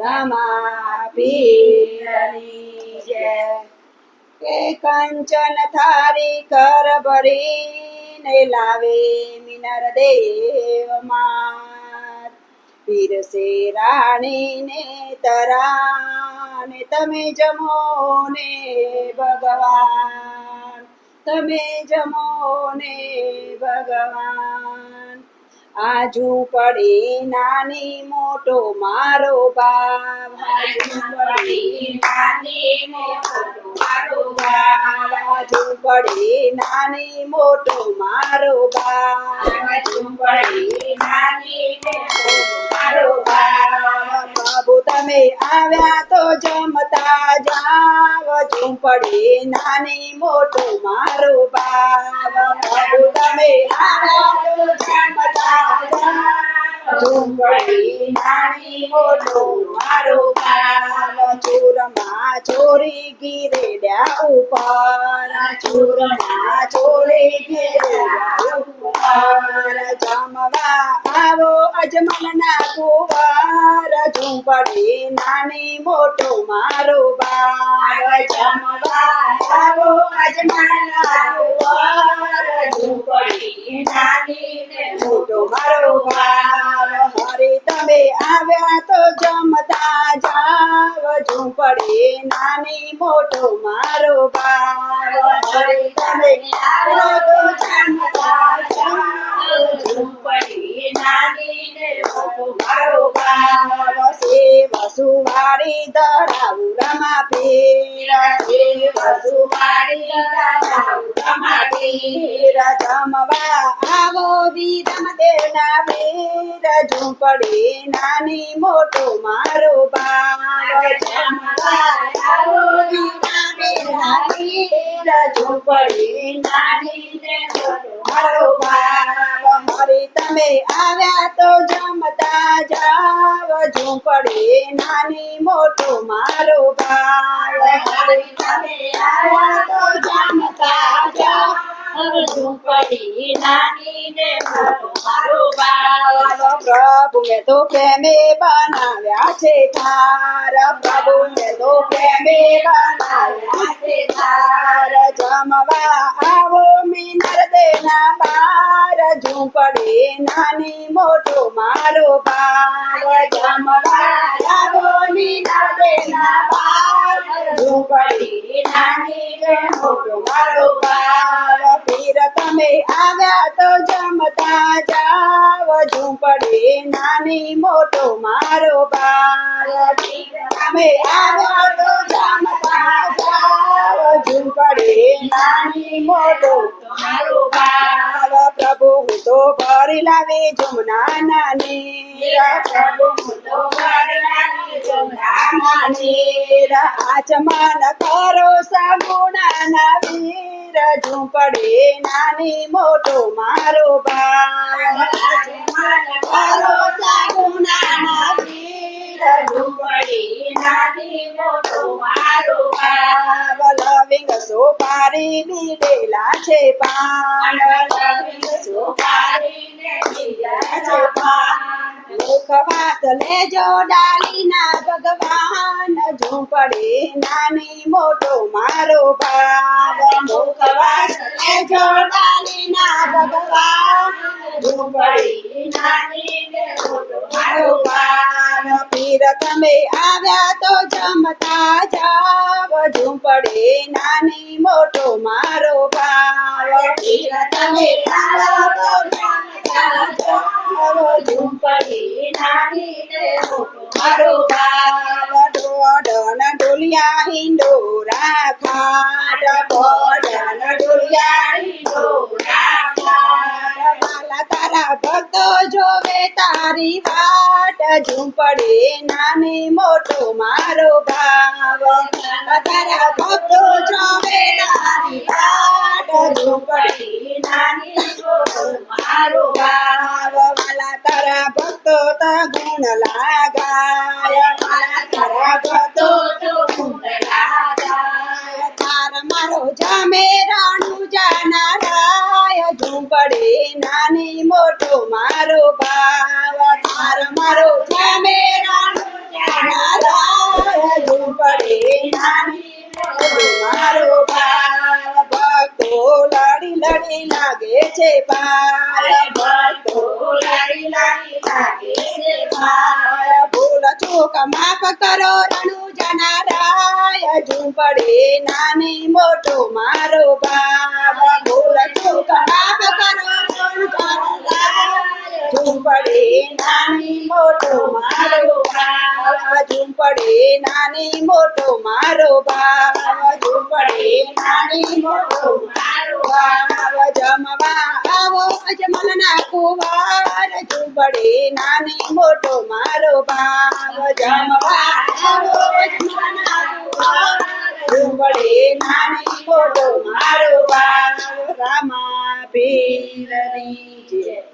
રમા પીરની જય કે કંચન થારી કર ભરીને લાવે મિનર દેવ માત પીરસે રાણીને તરાને તમે જમો ને ભગવાન, તમે જમો ને ભગવાન. આજુ પડે નાની મોટો મારો બાપ. હાજુ પડે નાની મોટો મારો બાપ. આજુ પડે નાની મોટો મારો બાપ. હાજુ પડી નાની મોટો મારો બાપ બાબુ તમે આવ્યા તો જમતા જાવ. ઝૂંપડી નાની મોટો મારો બાબુ, તમે આવ્યા તો જમતા જાવ. ઝૂંપડી નાની મોટો મારો બાપ ચોરમાં ચોરી ગીરેડ્યા ઉપર. ચોરમાં ચોરી ગીરેડ્યા ઉપર. જમવા આવો અજમલના કુવાર. ઝૂંપડી નાની મોટો મારો બાર જમવા આવો અજમલના કુવાર ઝૂંપડી નાની ને મોટો મારો બાપ હરે તમે આવ્યા તો જમતા જાવ. ઝૂંપડી નાની મોટો મારો બાપ હરે તમે આવ્યા તો જમતા જાવ ઝૂંપડી નાની ને મોટો મારો બાપ સેવ સુવારી ધરાવું રમા પીર સેવ સુવારી ધરાવું રમા જમવા આવો વિરમ દેના નાની મોટો મારો બાપ જમવા આવો વિરમ દેના વીર ઝૂંપડી નાની ને મોટો મારો બાપ મારી તમે આવ્યા તો જમતા જાવ ઝૂંપડી નાની મોટો મારો બાપ મારી તમે આવ્યા તો જમતા જાવ ઝૂંપડી નાની ને મોટો મારો પ્રભુ મેં તો પ્રેમે બનાવ્યા છે તાર પ્રભુ મેં તો પ્રેમે બનાવ્યા છે તાર જમવા આવો મિનર દેના બાર ઝૂંપડી નાની મોટો મારો પાર જમવા આવો મિનર દેના બાર પડે નાની મોટો મારો પાર પીર તમે આવ્યા તો જમતા જાવ, ઝૂંપડી નાની મોટો મારો પીર તમે આવ્યા તો જમતા નાની મોટો મારો બાપ પ્રભુ, હું તો ભરી લાવી જમના નાની પ્રભુ, હું તો ભરી લાવી જમના નાની આચમન કરો સગુણા વીર. ઝૂંપડી નાની મોટો મારો બાપ આચમન કરો સગુણા વીર. ઝૂંપડી નાની મોટો મારો લવિંગ સોપારી લીધેલા છે પાન. લવિંગ સોપારી છે પાન મુખવાસ લેજો ડાલીના ભગવાન ઝૂંપડી નાની મોટો મારો ભાવ મુખવાસ લેજો ડાલીના ભગવાન ઝૂંપડી નાની મોટો મારો ભાવ પીર તમે આવ્યા તો જમતા જાવ પડે નાની મોટો મારો ભાવ. તમે તો જમતા નાની મોટો મારો ભાવ. ખાટ તારા ભક્તો જોવે તારી વાટ ઝૂંપડી નાની મોટો મારો ભાવ. તારા ભક્તો જોવે તારી વાટ ઝૂંપડી, નાની મોટો મારો ભાવ. વાલા તારા ભક્તો તા ગુણ લાગાય. વાલા તારા ભક્તો તો ગુણ લાગાય. તાર મારો જામે રાણુ જાનારાય. ઝૂંપડી નાની મોટો મારો ભાવ. તાર મારો જામે રાણુ જાનારા પડે નાની મોટો મારો ભાવ ભક્તો લડી લડી લાગે છે પાર ભક્તો લડી લડી લાગે છે પાર ભૂલ ચૂક માફ કરો રણુ જનારાય ઝૂંપડી નાની મોટો મારો ભાવ ભૂલ ચૂક માફ કરો રણુ જનારાય ઝૂંપડી નાની મોટો મારો ભાવ ઝૂંપડી નાની મોટો મારો ભાવ ઝૂંપડી નાની મોટો મારો ભાવ જમવા આવો અજમલના કુવાર ઝૂંપડી નાની મોટો મારો ભાવ જમવા આવો અજમલના કુવાર નાની મોટો મારો ભાવ રામા પીરની જય.